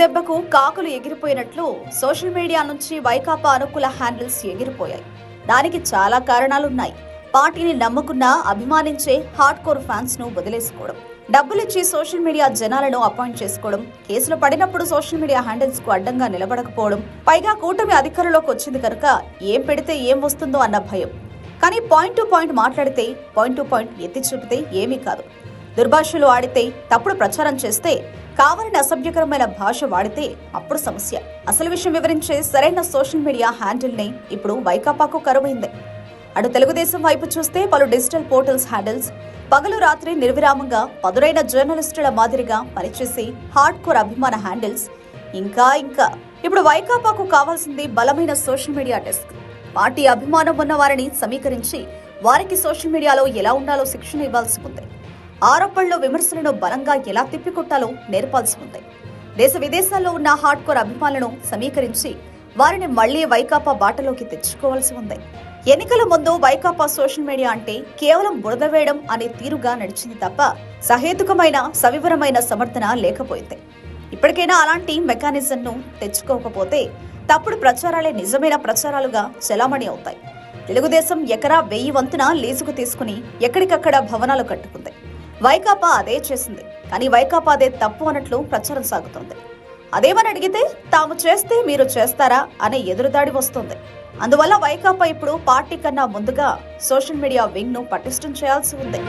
దెబ్బకు కాకులు ఎగిరిపోయినట్లు social media నుంచి వైకాపా అనుకూల హ్యాండిల్స్ ఎగిరిపోయాయి. దానికి చాలా కారణాలున్నాయి. పార్టీని నమ్ముకున్న అభిమానించే హార్డ్ కోర్ ఫ్యాన్స్ను వదిలేసుకోవడం డబ్బులిచ్చి సోషల్ మీడియా జనాలను అపాయింట్ చేసుకోవడం కేసులు పడినప్పుడు సోషల్ మీడియా హ్యాండిల్స్కు అడ్డంగా నిలబడకపోవడం పైగా కూటమి అధికారంలోకి వచ్చింది కనుక ఏం పెడితే ఏం వస్తుందో అన్న భయం. కానీ పాయింట్ టు పాయింట్ మాట్లాడితే పాయింట్ టు పాయింట్ ఎత్తి చూపితే ఏమీ కాదు. దుర్భాషలు ఆడితే తప్పుడు ప్రచారం చేస్తే కావాలని అసభ్యకరమైన భాష వాడితే అప్పుడు సమస్య. అసలు విషయం వివరించే సరైన సోషల్ మీడియా హ్యాండిల్ని ఇప్పుడు వైకాపాకు కరువైంది. అటు తెలుగుదేశం వైపు చూస్తే పలు డిజిటల్ పోర్టల్స్ హ్యాండిల్స్ పగలు రాత్రి నిర్విరామంగా పదురైన జర్నలిస్టుల మాదిరిగా పనిచేసే హార్డ్ కోర్ అభిమాన హ్యాండిల్స్ ఇంకా ఇంకా. ఇప్పుడు వైకాపాకు కావాల్సింది బలమైన సోషల్ మీడియా డెస్క్. పార్టీ అభిమానం ఉన్న వారిని సమీకరించి వారికి సోషల్ మీడియాలో ఎలా ఉండాలో శిక్షణ ఇవ్వాల్సి ఉంది. ఆరోపణలు విమర్శలను బలంగా ఎలా తిప్పికొట్టాలో నేర్పాల్సి ఉంది దేశ విదేశాల్లో ఉన్న హార్డ్ కోర్ అభిమానులను సమీకరించి వారిని మళ్ళీ వైకాపా బాటలోకి తెచ్చుకోవాల్సి ఉంది. ఎన్నికల ముందు వైకాపా సోషల్ మీడియా అంటే కేవలం బురద వేయడం అనే తీరుగా నడిచింది తప్ప సహేతుకమైన సవివరమైన సమర్థన లేకపోయింది. ఇప్పటికైనా అలాంటి మెకానిజంను తెచ్చుకోకపోతే తప్పుడు ప్రచారాలే నిజమైన ప్రచారాలుగా చెలామణి అవుతాయి. తెలుగుదేశం ఎకరా వెయ్యి వంతున లీజుకు తీసుకుని ఎక్కడికక్కడ భవనాలు కట్టుకుంది. వైకాపా అదే చేసింది. కానీ వైకాపా అదే తప్పు అన్నట్లు ప్రచారం సాగుతోంది. అదేమని అడిగితే తాము చేస్తే మీరు చేస్తారా అనే ఎదురుదాడి వస్తుంది. అందువల్ల వైకాపా ఇప్పుడు పార్టీ కన్నా ముందుగా సోషల్ మీడియా వింగ్ను పటిష్టం చేయాల్సి ఉంది.